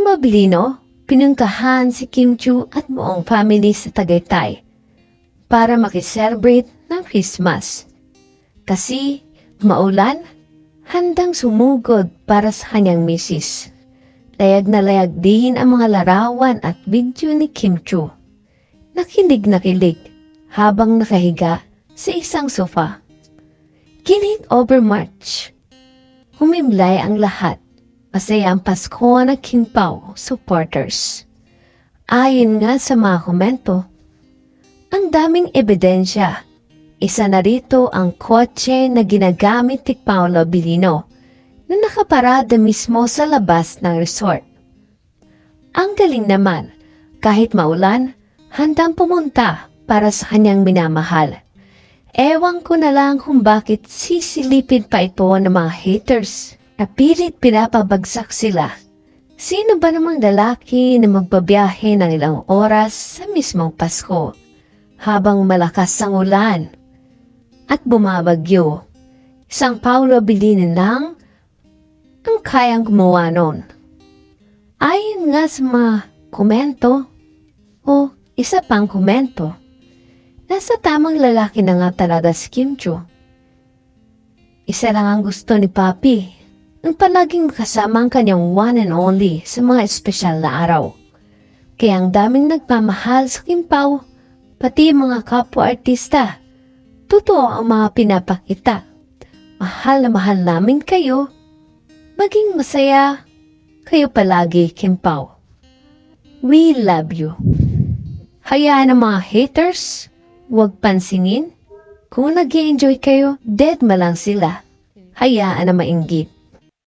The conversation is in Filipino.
Paolo Abilino, pinungkahan si Kim Chu at buong family sa Tagaytay para makiselebrate ng Christmas. Kasi maulan, handang sumugod para sa kanyang misis. Layag na layag din ang mga larawan at video ni Kim Chu. Nakilig na kilig habang nakahiga sa isang sofa. Kilit over March. Humimlay ang lahat. Masaya ang Pasko ng King Pao supporters. Ayon nga sa mga komento, ang daming ebidensya. Isa na rito ang kotse na ginagamit ni Paolo Bilino na nakaparada mismo sa labas ng resort. Ang galing naman, kahit maulan, handang pumunta para sa kanyang minamahal. Ewan ko na lang kung bakit sisilipin pa ito ng mga haters na pilit pinapabagsak sila. Sino ba namang lalaki na magbabiyahe ng ilang oras sa mismong Pasko habang malakas ang ulan at bumabagyo? Isang Paulo Bilinin lang ang kayang gumawa nun. Ayon nga sa mga komento o isa pang komento, nasa tamang lalaki na nga talaga si Kim Chu. Isa lang ang gusto ni Papi, ang palaging kasama ang kanyang one and only sa mga espesyal na araw. Kaya ang daming nagmamahal sa Kim Pao, pati mga kapwa-artista. Totoo ang mga pinapakita. Mahal na mahal namin kayo. Maging masaya kayo palagi, Kim Pao. We love you. Hayaan ang mga haters, huwag pansinin. Kung nag enjoy kayo, dead ma lang sila. Hayaan na mainggit.